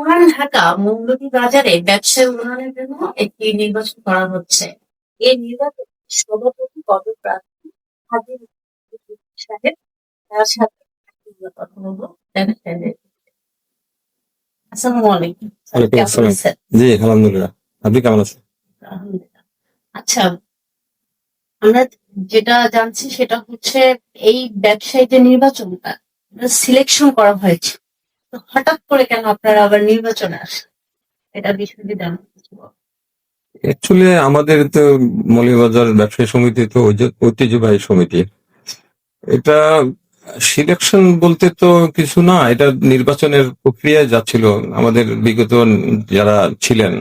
পুরান ঢাকা মৌলভী বাজারে ব্যবসায় উন্নয়নের জন্য একটি নির্বাচন করা হচ্ছে। এই নির্বাচন সভাপতি পদপ্রার্থী হাজির সাহেব তার সাথে কথা বলব আসসালামু আলাইকুম। ওয়ালাইকুম কেমন আসসালাম। আছেন? জি আলহামদুলিল্লাহ। আপনি কেমন আছেন? আচ্ছা আমরা যেটা জানছি সেটা হচ্ছে এই ব্যবসায়ী যে নির্বাচনটা সিলেকশন করা হয়েছে। তো হঠাৎ করে কেন আপনারা আবার নির্বাচনে আসেন এটা বিষয়ে জানতে অ্যাকচুয়ালি আমাদের তো মৌলভীবাজার ব্যবসায়ী সমিতি তো ঐতিহ্যবাহী সমিতি। এটা সিলেকশন বলতে তো কিছু না, এটা নির্বাচনের প্রক্রিয়ায় যাচ্ছিল। আমাদের বিগত যারা ছিলেন,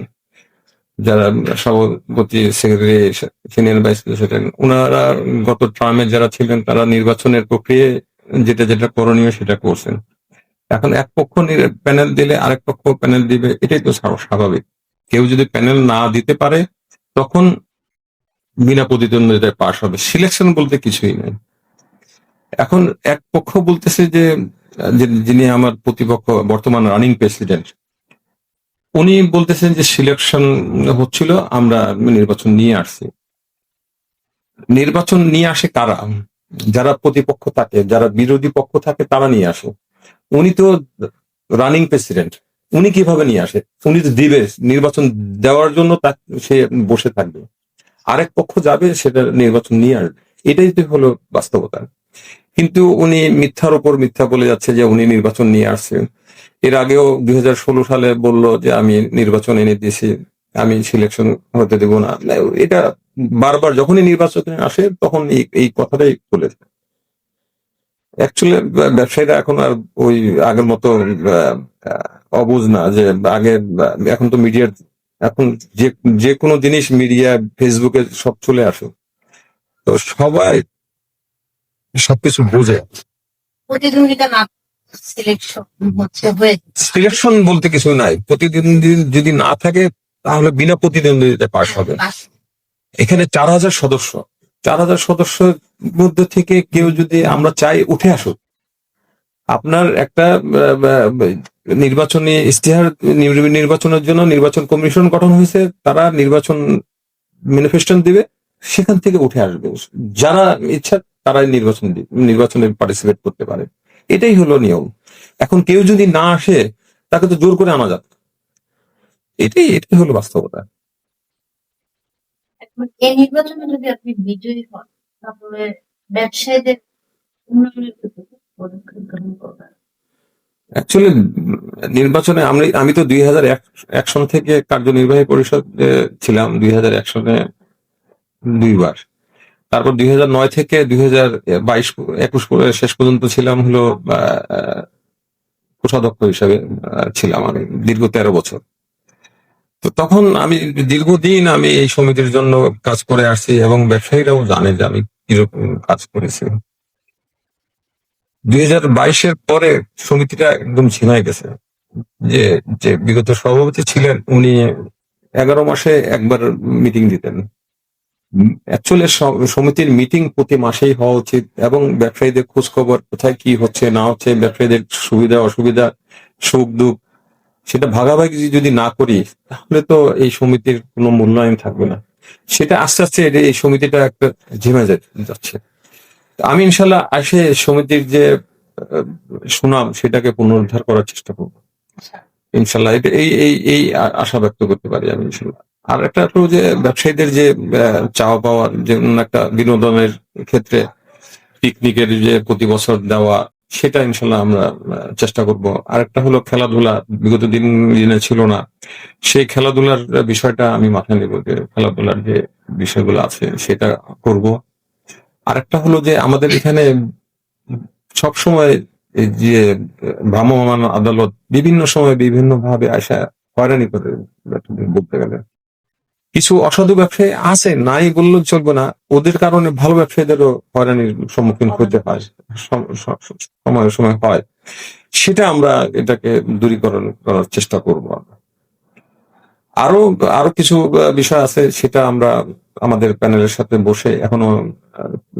যারা সভাপতি, সেক্রেটারি, সিনিয়র ভাইস প্রেসিডেন্ট ওনারা গত টার্মে যারা ছিলেন, তারা নির্বাচনের প্রক্রিয়ায় যেটা যেটা করণীয় সেটা করছেন। এখন এক পক্ষ প্যানেল দিলে আরেক পক্ষ প্যানেল দিবে, এটাই তো স্বাভাবিক। কেউ যদি প্যানেল না দিতে পারে, তখন বিনা প্রতিদ্বন্দ্বিতায় পাশ হবে। সিলেকশন বলতে কিছুই নেই। এখন এক পক্ষ বলতেছে যে যিনি আমার প্রতিপক্ষ, বর্তমান রানিং প্রেসিডেন্ট উনি বলতেছেন যে সিলেকশন হচ্ছিল, আমরা নির্বাচন নিয়ে আসছি। নির্বাচন নিয়ে আসে কারা? যারা প্রতিপক্ষ থাকে, যারা বিরোধী পক্ষ থাকে, তারা নিয়ে আসে। উনি তো রানিং প্রেসিডেন্ট উনি কীভাবে নিয়ে আসে? উনি তো দিবে, নির্বাচন দেওয়ার জন্য তা সে বসে থাকবে। আরেক পক্ষ যাবে, সেটা নির্বাচন নিয়ে আসবে। এটাই তো হলো বাস্তবতা। কিন্তু উনি মিথ্যার উপর মিথ্যা বলে যাচ্ছে যে উনি নির্বাচন নিয়ে আসছে। এর আগেও দুই হাজার ষোলো সালে বলল যে আমি নির্বাচন এনে দিয়েছি, আমি সিলেকশন হতে দেব না। এটা বারবার যখনই নির্বাচনে আসে, তখন এই কথাটাই বলেছে অ্যাকচুয়ালি ব্যবসায়ীরা এখন আর ওই আগের মতো আহ, আহ, অবুঝ না যে আগে এখন তো মিডিয়ার এখন যে যে কোনো জিনিস মিডিয়া ফেসবুকে সব চলে আসে। তো সবাই সবকিছু বুঝে। প্রতিদ্বন্দ্বিতা না সিলেকশন হচ্ছে সিলেকশন বলতে কিছু নাই। প্রতিদিন যদি না থাকে তাহলে বিনা প্রতিদ্বন্দ্বিতায় পাশ হবে। এখানে চার হাজার সদস্য। চার হাজার সদস্যের মধ্যে থেকে কেউ যদি আমরা চাই উঠে আসুক, আপনার একটা নির্বাচনী ইশতেহার নির্বাচনের জন্য নির্বাচন কমিশন গঠন হয়েছে, তারা নির্বাচন ম্যানিফেস্টন দিবে, সেখান থেকে উঠে আসবে। যারা ইচ্ছা, তারাই নির্বাচন নির্বাচনে পার্টিসিপেট করতে পারে। এটাই হলো নিয়ম। এখন কেউ যদি না আসে, তাকে তো জোর করে আনা যাবে এটাই এটাই হলো বাস্তবতা। এই নির্বাচনে যদি আপনি বিজয়ী হন, তাহলে ব্যবসায়ীদের উন্নয়নের ক্ষেত্রে পদক্ষেপ গ্রহণ করবেন। অ্যাকচুয়ালি নির্বাচনে আমি আমি তো দুই হাজার এক সন থেকে কার্যনির্বাহী পরিষদে ছিলাম, দুই হাজার এক সনে দুইবার। তারপর দুই হাজার নয় থেকে দুই হাজার বাইশ একুশ শেষ পর্যন্ত ছিলাম হলো কোষাধ্যক্ষ হিসাবে ছিলাম আমি দীর্ঘ তেরো বছর। তো তখন আমি দীর্ঘদিন আমি এই সমিতির জন্য কাজ করে আসছি এবং ব্যবসায়ীরাও জানে যে আমি কীরকম কাজ করেছি। দুই হাজার বাইশের পরে সমিতিটা একদম ঝিমাই গেছে। যে যে বিগত সভাপতি ছিলেন উনি এগারো মাসে একবার মিটিং দিতেন। অ্যাকচুয়ালি সমিতির মিটিং প্রতি মাসেই হওয়া উচিত এবং ব্যবসায়ীদের খোঁজ খবর কোথায় কি হচ্ছে, না হচ্ছে, ব্যবসায়ীদের সুবিধা, অসুবিধা সুখ দুঃখ সেটা ভাগাভাগি যদি না করি তাহলে তো এই সমিতির কোনো মূল্যায়ন থাকবে না। সেটা আস্তে আস্তে এই সমিতিটা একটা ঝিমে যাচ্ছে। আমি ইনশাল্লাহ আসে সমিতির যে সুনাম সেটাকে পুনরুদ্ধার করার চেষ্টা করব। ইনশাল্লাহ এটা এই এই এই আশা ব্যক্ত করতে পারি আমি ইনশাল্লাহ। আর একটা হলো যে ব্যবসায়ীদের যে চাওয়া পাওয়ার যে একটা বিনোদনের ক্ষেত্রে পিকনিকের যে প্রতি বছর দেওয়া সেটা ইনশাল্লাহ আমরা চেষ্টা করব। আর একটা হলো খেলাধুলা, বিগত দিন, দিনে ছিল না। সেই খেলাধুলার বিষয়টা আমি মাথায় নেব যে খেলাধুলার যে বিষয়গুলো আছে, সেটা করব। আরেকটা হলো যে আমাদের এখানে সবসময় যে ভ্রাম্যমাণ আদালত বিভিন্ন সময় বিভিন্ন ভাবে আসা হয়রানি করে, বলতে গেলে। কিছু অসাধু ব্যবসায়ী আছে? নাই বললেও চলবে না। ওদের কারণে ভালো ব্যবসায়ীদেরও হয়রানির সম্মুখীন হতে হয় সময় সময় হয়। সেটা আমরা এটাকে দূরীকরণ করার চেষ্টা করব আমরা। আরও আরও কিছু বিষয় আছে, সেটা আমরা আমাদের প্যানেলের সাথে বসে এখনও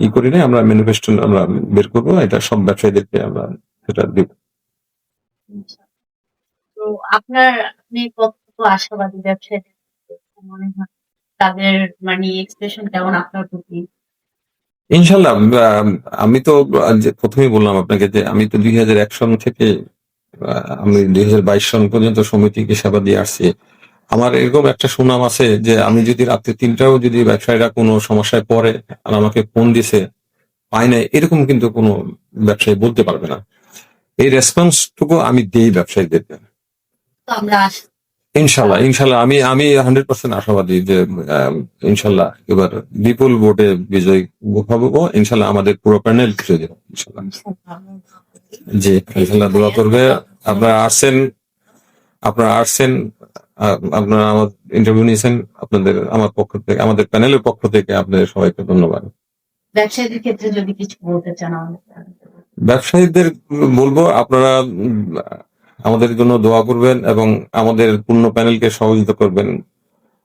ই করি নাই। আমরা ম্যানিফেস্টো আমরা বের করব, এটা সব ব্যবসায়ীদেরকে আমরা সেটা দিব। তো আপনার, আপনি কতটুকু আশাবাদী ব্যবসায়ী? মনে হয় তাদের মানে এক্সপ্রেশন কেমন আপনার প্রতি? ইনশাল্লাহ আমি তো প্রথমেই বললাম আপনাকে যে আমি তো দুই হাজার এক সন থেকে আমি দুই হাজার বাইশ সন পর্যন্ত সমিতিকে সেবা দিয়ে আসছি। আমার এরকম একটা সুনাম আছে যে আমি যদি রাত্রে তিনটাও যদি ব্যবসায়ীরা কোনো সমস্যায় পড়ে আর আমাকে ফোন দিছে পাই নাই এরকম কিন্তু কোনো ব্যবসায়ী বলতে পারবে না। এই রেসপন্সটুকু আমি দেই আমরা আশা ইনশাল্লাহ ইনশাল্লাহ আমি আমি হান্ড্রেড পার্সেন্ট আশাবাদী যে ইনশাল্লাহ এবার বিপুল ভোটে বিজয় হব ইনশাল্লাহ আমাদের পুরো প্যানেল বিজয় দেবো ইনশাল্লাহ। জি ইনশাল্লাহ দোয়া করবে। আপনারা আসছেন আপনারা আসছেন আপনারা আমার ইন্টারভিউ নিয়েছেন আপনাদের আমার পক্ষ থেকে আমাদের প্যানেলের পক্ষ থেকে আপনাদের সবাইকে ধন্যবাদ। ব্যবসায়ীদের ক্ষেত্রে যদি কিছু বলতে চান ব্যবসায়ীদের বলব আপনারা আমাদের জন্য দোয়া করবেন এবং আমাদের পূর্ণ প্যানেলকে সহযোগিতা করবেন।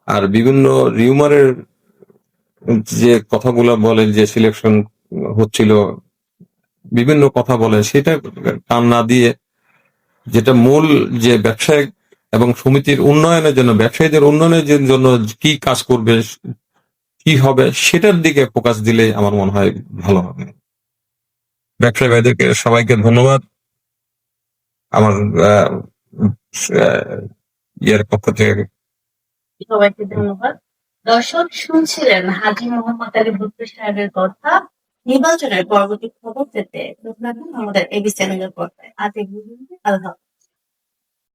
আর বিভিন্ন রিউমারের যে কথাগুলো বলেন, যে সিলেকশন হচ্ছিল, বিভিন্ন কথা বলেন, সেটা কান না দিয়ে যেটা মূল যে ব্যবসায়িক এবং সমিতির উন্নয়নের জন্য, ব্যবসায়ীদের উন্নয়নের জন্য কি কাজ করবে, কি হবে, সেটার দিকে ফোকাস দিলে আমার মনে হয় ভালো হবে। ব্যবসায়ী ভাইদেরকে সবাইকে ধন্যবাদ। আমার ইয়ের পক্ষ থেকে। সবাইকে ধন্যবাদ। দর্শক শুনছিলেন হাজি মোহাম্মদ আলী ভুট্টো সাহেবের কথা। নির্বাচনের পরবর্তী খবর পেতে আমাদের এবি চ্যানেলের পর্দায়। আজ এই আল্লাহ।